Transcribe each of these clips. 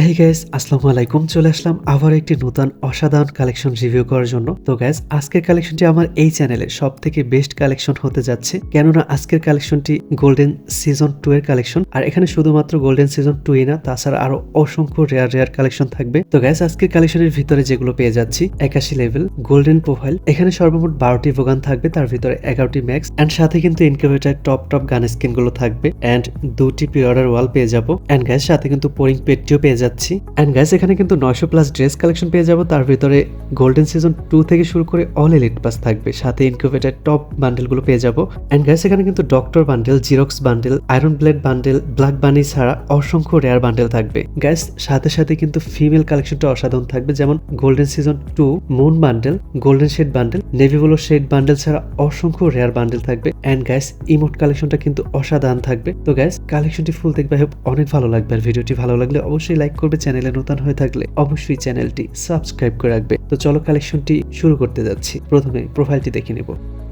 এই গ্যাস আসসালামু আলাইকুম। চলে আসলাম আবার একটি নতুন অসাধারণ কালেকশন রিভিউ করার জন্য। তো গ্যাস আজকের কালেকশনটি আমার এই চ্যানেলে সব থেকে বেস্ট কালেকশন হতে যাচ্ছে। কেননা আজকের কালেকশনটি গোল্ডেন সিজন টু এর কালেকশন আর এখানে শুধুমাত্র গোল্ডেন সিজন টু না, তাছাড়া আরও অসংখ্য রেয়ার রেয়ার কালেকশন থাকবে। তো গ্যাস আজকের কালেকশনের ভিতরে যেগুলো পেয়ে যাচ্ছি, একাশি লেভেল গোল্ডেন প্রোফাইল এখানে সর্বমোট বারোটি ভোগান থাকবে, তার ভিতরে এগারোটি ম্যাক্স অ্যান্ড সাথে কিন্তু ইনকিউবেটার টপ টপ গান স্কিনগুলো থাকবে। অ্যান্ড দুটি পিরিয়ডার ওয়াল পেয়ে যাব। অ্যান্ড গ্যাস সাথে কিন্তু পোরিং পেটটিও পেয়ে যাচ্ছি। অ্যান্ড গ্যাস এখানে কিন্তু নয়শো প্লাস ড্রেস কালেকশন পেয়ে যাব। তার ভিতরে গোল্ডেন সিজন টু থেকে শুরু করে অল এলিট পাস থাকবে। সাথে ইনকিউবেটার টপ বান্ডেলগুলো পেয়ে যাব। অ্যান্ড গ্যাস এখানে কিন্তু doctor bundle xerox bundle iron blade bundle black bunny ছাড়া অসংখ্য রেয়ার বান্ডেল থাকবে। গ্যাস সাথে সাথে কিন্তু ফিমেল কালেকশনটা অসাধারণ থাকবে। যেমন golden season two moon bundle golden shade bundle navy blue shade bundle ছাড়া অসংখ্য রেয়ার বান্ডেল থাকবে। অ্যান্ড গ্যাস ইমোট কালেকশনটা কিন্তু অসাধারণ থাকবে। তো গ্যাস কালেকশনটি ফুল দেখবে। অনেক ভালো লাগবে। আর ভিডিওটি ভালো লাগলে অবশ্যই লাইক করবে চ্যানেলে নতুন হয়ে থাকলে অবশ্যই চ্যানেলটি সাবস্ক্রাইব করে রাখবে। তো চলো কালেকশনটি শুরু করতে যাচ্ছি। প্রথমে প্রোফাইলটি দেখে নেব।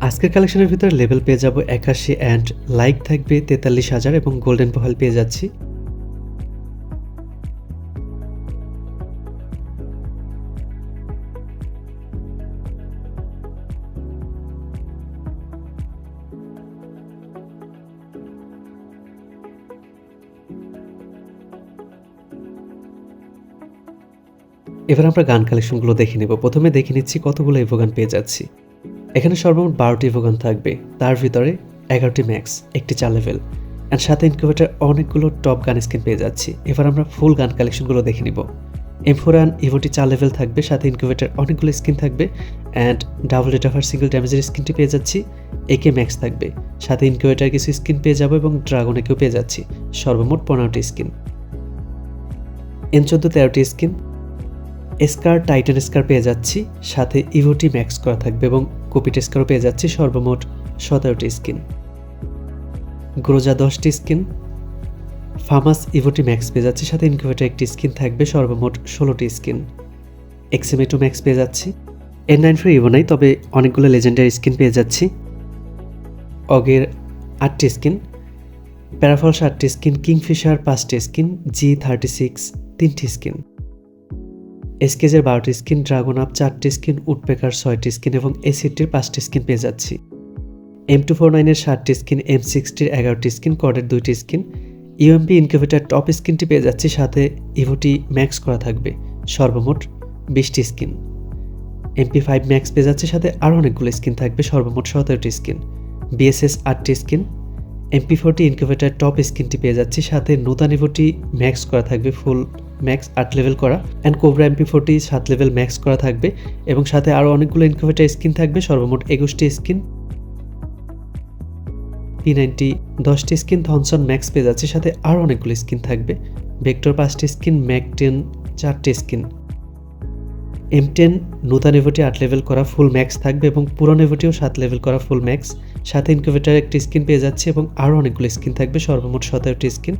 আজকের কালেকশনের ভিতরে লেভেল পেয়ে যাব একাশি অ্যান্ড লাইক থাকবে তেতাল্লিশ হাজার এবং গোল্ডেন প্রোফাইল পেয়ে যাচ্ছি। এবার আমরা গান কালেকশনগুলো দেখে নেব। প্রথমে দেখে নিচ্ছি কতগুলো ইভোগান পেয়ে যাচ্ছি। এখানে সর্বমোট বারোটি ইভোগান থাকবে। তার ভিতরে এগারোটি ম্যাক্স একটি চার লেভেল অ্যান্ড সাথে ইনকিউবেটার অনেকগুলো টপ গান স্কিন পেয়ে যাচ্ছি। এবার আমরা ফুল গান কালেকশনগুলো দেখে নিব। এম ফোর অ্যান্ড ইভোটি চার লেভেল থাকবে, সাথে ইনকিউবেটার অনেকগুলো স্কিন থাকবে অ্যান্ড ডাবল ডেটাফার সিঙ্গেল ড্যামেজের স্কিনটি পেয়ে যাচ্ছি একে ম্যাক্স থাকবে। সাথে ইনকিউবেটার কিছু স্কিন পেয়ে যাব এবং ড্রাগনেকেও পেয়ে যাচ্ছি, সর্বমোট পনেরোটি স্কিন এন চোদ্দ তেরোটি স্কিন স্কার টাইটান স্কার পেয়ে যাচ্ছি। সাথে ইভোটি ম্যাক্স করা থাকবে এবং কপিট স্কারও পেয়ে যাচ্ছি সর্বমোট সতেরোটি স্কিন গ্রোজা দশটি স্কিন ফার্মাস ইভোটি ম্যাক্স পেয়ে যাচ্ছি। সাথে ইনকিউবেটার একটি স্কিন থাকবে, সর্বমোট ষোলোটি স্কিন এক্সিমেটো ম্যাক্স পেয়ে যাচ্ছি। এন নাইন ফোর ইভো নাই, তবে অনেকগুলো লেজেন্ডারি স্কিন পেয়ে যাচ্ছি। অগের আটটি স্কিন প্যারাফল সাতটি স্কিন কিংফিশার পাঁচটি স্কিন জি থার্টি সিক্স তিনটি স্কিন এসকেজের বারোটি স্কিন, ড্রাগন আপ চারটি স্কিন, উডপেকার ছয়টি স্কিন এবং এসিটির পাঁচটি স্কিন পেয়ে যাচ্ছি। এম টু ফোর নাইনের ষাটটি স্কিন, এম সিক্সটির এগারোটি স্কিন কডের দুইটি স্কিন। ইউএমপি ইনকিউবেটার টপ স্কিনটি পেয়ে যাচ্ছি, সাথে ইভোটি ম্যাক্স করা থাকবে। সর্বমোট বিশটি স্কিন। এমপি ফাইভ ম্যাক্স পেয়ে যাচ্ছে, সাথে আরও অনেকগুলো স্কিন থাকবে, সর্বমোট সতেরোটি স্কিন। বিএসএস আটটি skin. MP forty incubator top স্কিনটি পেয়ে যাচ্ছি, সাথে নতুন ইভোটি ম্যাক্স করা থাকবে, ফুল ম্যাক্স আট লেভেল করা অ্যান্ড কোবরা এমপি ফোরটি সাত লেভেল ম্যাক্স করা থাকবে এবং সাথে আরও অনেকগুলো ইনকোভেটার স্কিন থাকবে, সর্বমোট একুশটি স্কিন পি নাইনটি দশটি স্কিন থনসন ম্যাক্স পেয়ে যাচ্ছে, সাথে আরও অনেকগুলো স্কিন থাকবে। ভেক্টর পাঁচটি স্কিন ম্যাক টেন চারটি স্কিন এম টেন নূতন এভোটি আট লেভেল করা ফুল ম্যাক্স থাকবে এবং পুরন এভোটিও সাত লেভেল করা ফুল ম্যাক্স সাথে ইনকিউবেটার একটি স্কিন পেয়ে যাচ্ছে এবং আরও অনেকগুলো স্কিন থাকবে, সর্বমোট সতেরোটি স্কিন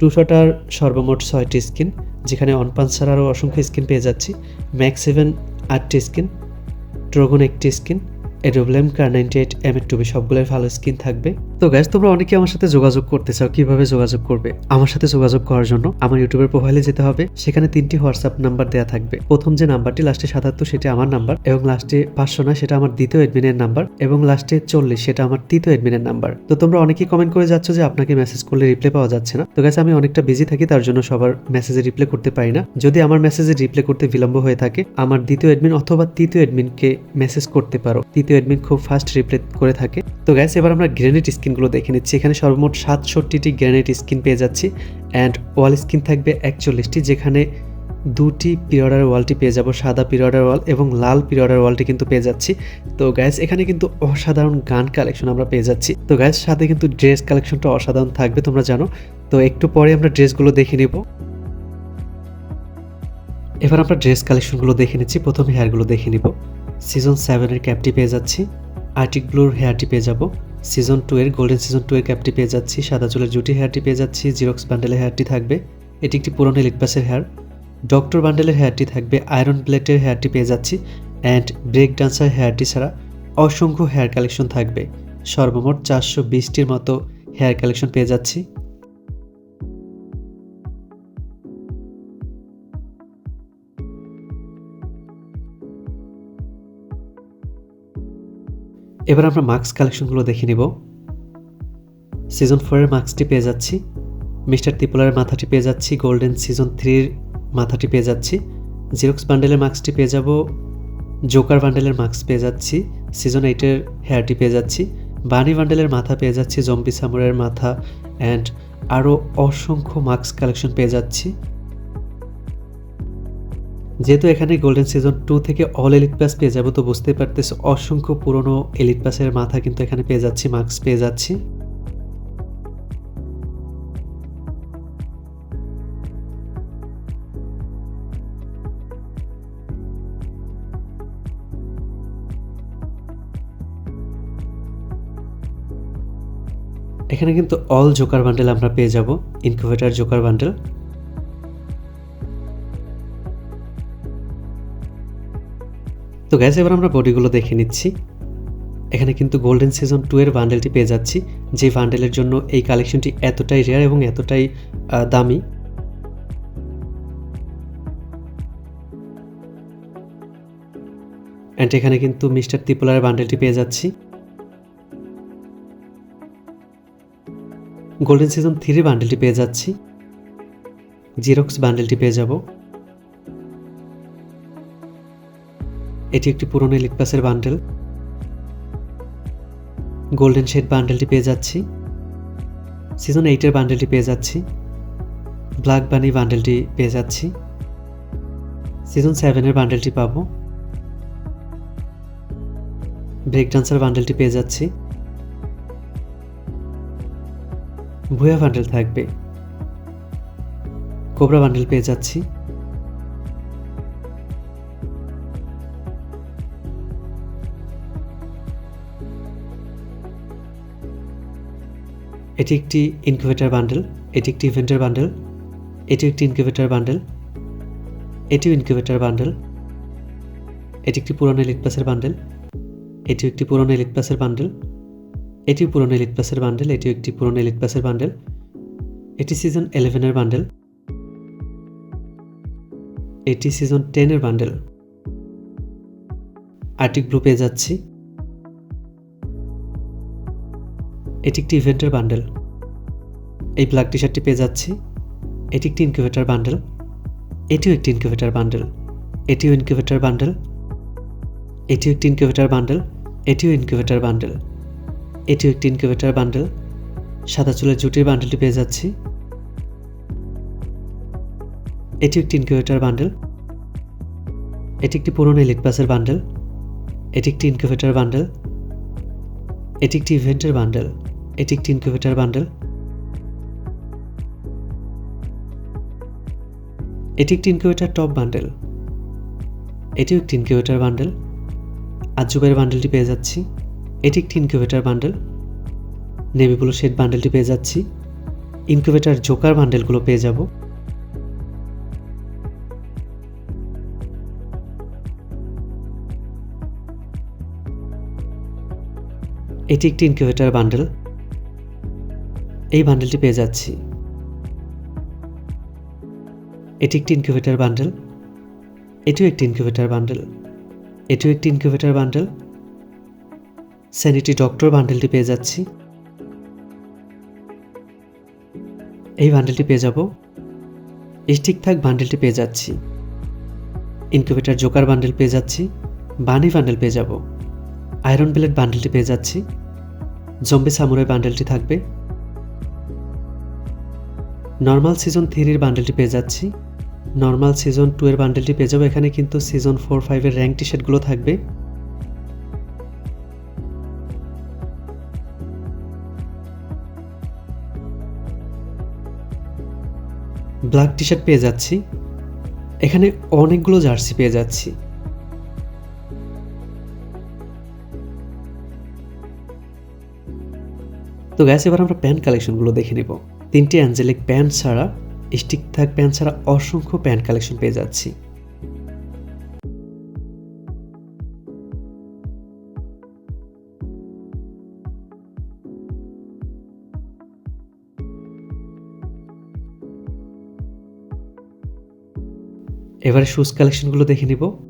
টু শটার সর্বমোট ছয়টি স্কিন, যেখানে অন পাঞ্চ ছাড়ারও অসংখ্য স্কিন পেয়ে যাচ্ছি। ম্যাক্স সেভেন আটটি স্কিন, ড্রগন একটি স্কিন, এডোব্লেম, কার নাইনটি এইট, এম এর টুবি, সবগুলোই ভালো স্কিন থাকবে। তো গ্যাস তোমরা অনেকে আমার সাথে যোগাযোগ করতে চাও, কীভাবে যোগাযোগ করবে? আমার সাথে যোগাযোগ করার জন্য আমার ইউটিউবের প্রোফাইলে যেতে হবে। সেখানে তিনটি হোয়াটসঅ্যাপ নাম্বার দেওয়া থাকবে। প্রথম যে নাম্বারটি লাস্টে সাতাত্তর, সেটা আমার নাম্বার এবং লাস্টে পাঁচশো না সেটা আমার দ্বিতীয় এডমিনের নাম্বার এবং লাস্টে চল্লিশ, সেটা আমার তৃতীয় এডমিনের নাম্বার তো তোমরা অনেকেই কমেন্ট করে যাচ্ছ যে আপনাকে মেসেজ করলে রিপ্লাই পাওয়া যাচ্ছে না। তো গ্যাস আমি অনেকটা বিজি থাকি, তার জন্য সবার মেসেজে রিপ্লাই করতে পারি না। যদি আমার মেসেজে রিপ্লাই করতে বিলম্ব হয়ে থাকে, আমার দ্বিতীয় এডমিন অথবা তৃতীয় এডমিনকে মেসেজ করতে পারো। তৃতীয় এডমিন খুব ফাস্ট রিপ্লাই করে থাকে। তো গ্যাস এবার আমরা গ্রেনেড স্কিনগুলো দেখে নিচ্ছি। এখানে সর্বমোট সাতষট্টিটি গ্রেনেড স্কিন পেয়ে যাচ্ছি অ্যান্ড ওয়াল স্কিন থাকবে একচল্লিশটি, যেখানে দুটি পিরিয়ডার ওয়ালটি পেয়ে যাব, সাদা পিরিয়ডার ওয়াল এবং লাল পিরিয়ডার ওয়ালটি কিন্তু পেয়ে যাচ্ছি। তো গ্যাস এখানে কিন্তু অসাধারণ গান কালেকশন আমরা পেয়ে যাচ্ছি। তো গ্যাস সাথে কিন্তু ড্রেস কালেকশনটা অসাধারণ থাকবে, তোমরা জানো। তো একটু পরে আমরা ড্রেসগুলো দেখে নেব। এবার আমরা ড্রেস কালেকশনগুলো দেখে নিচ্ছি, প্রথমে হেয়ারগুলো দেখে নিব। সিজন সেভেনের ক্যাপটি পেয়ে যাচ্ছি। আর্টিক ব্লুর হেয়ারটি পেয়ে যাব। সিজন টু এর গোল্ডেন সিজন টু এর ক্যাপটি পেয়ে যাচ্ছি, সাদা চুলের জুটি হেয়ারটি পেয়ে যাচ্ছি জিরক্স বান্ডেলের হেয়ারটি থাকবে। এটি একটি পুরনো লিটপাসের হেয়ার ডক্টর বান্ডেলের হেয়ারটি থাকবে আয়রন প্লেটের হেয়ারটি পেয়ে যাচ্ছি অ্যান্ড ব্রেক ডান্সার হেয়ারটি ছাড়া অসংখ্য হেয়ার কালেকশন থাকবে। সর্বমোট চারশো বিশটির মতো হেয়ার কালেকশন পেয়ে যাচ্ছি। এবার আমরা মাস্ক কালেকশনগুলো দেখে নিব। সিজন ফোরের মাস্কটি পেয়ে যাচ্ছি। মিস্টার ত্রিপুলারের মাথাটি পেয়ে যাচ্ছি। গোল্ডেন সিজন থ্রির মাথাটি পেয়ে যাচ্ছি। জিরক্স বান্ডেলের মাস্কটি পেয়ে যাব। জোকার বান্ডেলের মাস্ক পেয়ে যাচ্ছি। সিজন এইটের হেয়ারটি পেয়ে যাচ্ছি। বানি বান্ডেলের মাথা পেয়ে যাচ্ছি। জম্বি সামুরের মাথা। অ্যান্ড আরও অসংখ্য মাস্ক কালেকশন পেয়ে যাচ্ছি। যেহেতু এখানে গোল্ডেন সিজন টু থেকে অল এলিট পাস পেয়ে যাব, তো বুঝতে পারতেছে, অসংখ্য পুরনো এলিট পাসের মাথা কিন্তু এখানে পেয়ে যাচ্ছি মাস্ক পেয়ে যাচ্ছি। এখানে কিন্তু অল জোকার বান্ডেল আমরা পেয়ে যাব ইনকিউবেটার জোকার বান্ডেল তো গ্যাস এবার আমরা বডিগুলো দেখে নিচ্ছি। এখানে কিন্তু গোল্ডেন সিজন টু এর বান্ডেলটি পেয়ে যাচ্ছি, যে বান্ডেলের জন্য এই কালেকশনটি এতটাই রেয়ার এবং এতটাই দামি। অ্যান্ড এখানে কিন্তু মিস্টার ত্রিপুলারের বান্ডেলটি পেয়ে যাচ্ছি। গোল্ডেন সিজন থ্রি বান্ডেলটি পেয়ে যাচ্ছি। জিরক্স বান্ডেলটি পেয়ে যাব। এটি একটি পুরনো এলিট পাসের বান্ডেল। গোল্ডেন শেড বান্ডেলটি পেয়ে যাচ্ছি। সিজন এইটের বান্ডেলটি পেয়ে যাচ্ছি। ব্ল্যাক বানি বান্ডেলটি পেয়ে যাচ্ছি। সিজন সেভেনের বান্ডেলটি পাবো। ব্রেক ডান্সার বান্ডেলটি পেয়ে যাচ্ছি। ভুয়া বান্ডেল থাকবে। কোবরা বান্ডেল পেয়ে যাচ্ছি। এটি একটি ইনকিউবেটার বান্ডেল এটি একটি ইভেন্টের বান্ডেল এটি একটি ইনকিউবেটার বান্ডেল এটিও ইনকিউবেটার বান্ডেল এটি একটি পুরনো এলিট প্লাসের বান্ডেল এটিও একটি পুরনো এলিট প্লাসের বান্ডেল এটিও পুরনো এলিট প্লাসের বান্ডেল এটিও একটি পুরনো এলিট প্লাসের বান্ডেল এটি সিজন ইলেভেনের বান্ডেল এটি সিজন টেনের বান্ডেল আর্টিক ব্লু যাচ্ছি। এটি একটি ইভেন্টের বান্ডেল এই ব্ল্যাক টি শার্টটি পেয়ে যাচ্ছি। এটি একটি ইনকিউবেটার বান্ডেল এটিও একটি ইনকিউবেটার বান্ডেল এটিও ইনকিউবেটার বান্ডেল এটিও একটি ইনকিউবেটার বান্ডেল এটিও ইনকিউবেটার বান্ডেল এটিও একটি ইনকিউবেটার বান্ডেল সাদা চুলের জুটির বান্ডেলটি পেয়ে যাচ্ছি। এটি একটি ইনকিউবেটার বান্ডেল এটি একটি পুরনো এলিট পাসের বান্ডেল এটি একটি ইনকিউবেটার বান্ডেল এটি একটি ইভেন্টের বান্ডেল এটি একটি ইনকিউবেটার বান্ডেল। এটি একটি ইনকিউবেটার টপ বান্ডেল। এটিও একটি ইনকিউবেটার বান্ডেল। আজুবের বান্ডেলটি পেয়ে যাচ্ছি। এটি একটি incubator bundle. Navy blue shade বান্ডেলটি পেয়ে যাচ্ছি। ইনকিউবেটার জোকার বান্ডেলগুলো পেয়ে যাব। এটি একটি ইনকিউবেটার বান্ডেল। এই বান্ডেলটি পেয়ে যাচ্ছি। এটি একটি ইনকিউবেটার বান্ডেল এটিও একটি ইনকিউবেটার বান্ডেল এটিও একটি ইনকিউবেটার বান্ডেল স্যানিটি ডক্টর বান্ডেলটি পেয়ে যাচ্ছি। এই বান্ডেলটি পেয়ে যাব। স্টিক থাক বান্ডেলটি পেয়ে যাচ্ছি। ইনকিউবেটার জোকার বান্ডেল পেয়ে যাচ্ছি। বানি বান্ডেল পেয়ে যাব। আয়রন ব্লেড বান্ডেলটি পেয়ে যাচ্ছি। জম্বি সামুরাই বান্ডেলটি থাকবে। নর্মাল সিজন থ্রির বান্ডেলটি পেয়ে যাচ্ছি। নর্মাল সিজন টু এর বান্ডেলটি পেয়ে যাব। এখানে কিন্তু সিজন ফোর ফাইভের র্যাঙ্ক টি শার্টগুলো থাকবে। ব্ল্যাক টি শার্ট পেয়ে যাচ্ছি। এখানে অনেকগুলো জার্সি পেয়ে যাচ্ছি। তো গ্যাস এবার আমরা প্যান্ট কালেকশনগুলো দেখে নিব। তিনটি অ্যাঞ্জেলিক প্যান্ট ছাড়া, স্টিক থাক প্যান্ট ছাড়া অসংখ্য প্যান্ট কালেকশন পেয়ে যাচ্ছি। এবারে শুজ কালেকশনগুলো দেখে নিব।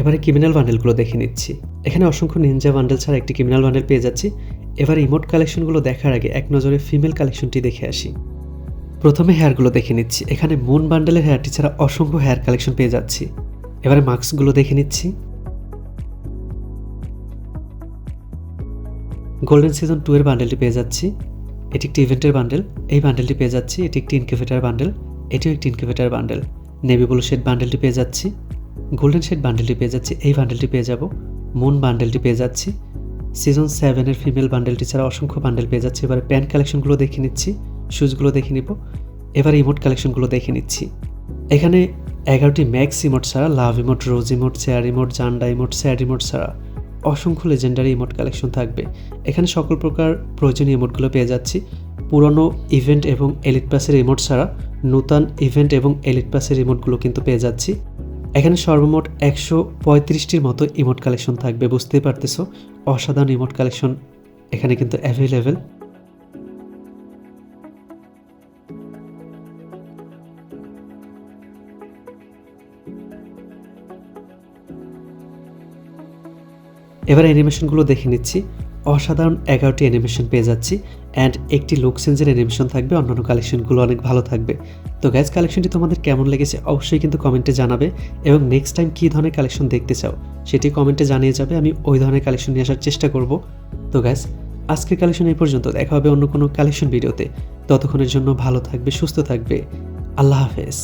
এবারে ক্রিমিনাল বান্ডেলগুলো দেখে নিচ্ছি। এখানে অসংখ্য নিনজা বান্ডেল ছাড়া একটি ক্রিমিনাল বান্ডেল পেয়ে যাচ্ছি। এবার ইমোট কালেকশনগুলো দেখার আগে এক নজরে ফিমেল কালেকশনটি দেখে আসি। প্রথমে হেয়ারগুলো দেখে নিচ্ছি। এখানে মুন বান্ডেলের হেয়ারটি ছাড়া অসংখ্য হেয়ার কালেকশন পেয়ে যাচ্ছি। এবারে মাস্কগুলো দেখে নিচ্ছি। গোল্ডেন সিজন টু এর বান্ডেলটি পেয়ে যাচ্ছি। এটি একটি ইভেন্টের বান্ডেল এই বান্ডেলটি পেয়ে যাচ্ছি। এটি একটি ইনকিউবেটার বান্ডেল এটিও একটি incubator bundle navy blue shade বান্ডেলটি পেয়ে যাচ্ছি। গোল্ডেন শেড বান্ডেলটি পেয়ে যাচ্ছি। এই বান্ডেলটি পেয়ে যাব। মুন বান্ডেলটি পেয়ে যাচ্ছি। সিজন সেভেনের ফিমেল বান্ডেলটি ছাড়া অসংখ্য বান্ডেল পেয়ে যাচ্ছি। এবারে প্যান্ট কালেকশনগুলো দেখে নিচ্ছি। শুজগুলো দেখে নিব। এবার ইমোট কালেকশনগুলো দেখে নিচ্ছি। এখানে এগারোটি ম্যাক্স ইমোট ছাড়া love emote rose emote chair emote জান্ডা emote sad emote ছাড়া অসংখ্য লেজেন্ডারি ইমোট কালেকশন থাকবে। এখানে সকল প্রকার প্রয়োজনীয় ইমোটগুলো পেয়ে যাচ্ছি। পুরনো ইভেন্ট এবং এলিট পাসের ইমোট ছাড়া নূতন ইভেন্ট এবং এলিট পাসের ইমোটগুলো কিন্তু পেয়ে যাচ্ছি। এখানে সর্বমোট একশো পঁয়ত্রিশটির মতো ইমোট কালেকশন থাকবে, বুঝতেই পারতেছো? অসাধারণ ইমোট কালেকশন এখানে কিন্তু অ্যাভেলেবেল এবার অ্যানিমেশনগুলো দেখে নিচ্ছি। অসাধারণ এগারোটি অ্যানিমেশন পেয়ে যাচ্ছি অ্যান্ড একটি লুক সেন্সের অ্যানিমেশন থাকবে, অন্যান্য কালেকশনগুলো অনেক ভালো থাকবে। তো গ্যাস কালেকশনটি তোমাদের কেমন লেগেছে অবশ্যই কিন্তু কমেন্টে জানাবে, এবং নেক্সট টাইম কী ধরনের কালেকশন দেখতে চাও, সেটি কমেন্টে জানিয়ে যাবে, আমি ওই ধরনের কালেকশন নিয়ে আসার চেষ্টা করব। তো গ্যাস আজকের কালেকশন এই পর্যন্ত, দেখা হবে অন্য কোনো কালেকশন ভিডিওতে ততক্ষণের জন্য ভালো থাকবে, সুস্থ থাকবে। আল্লাহ হাফেজ।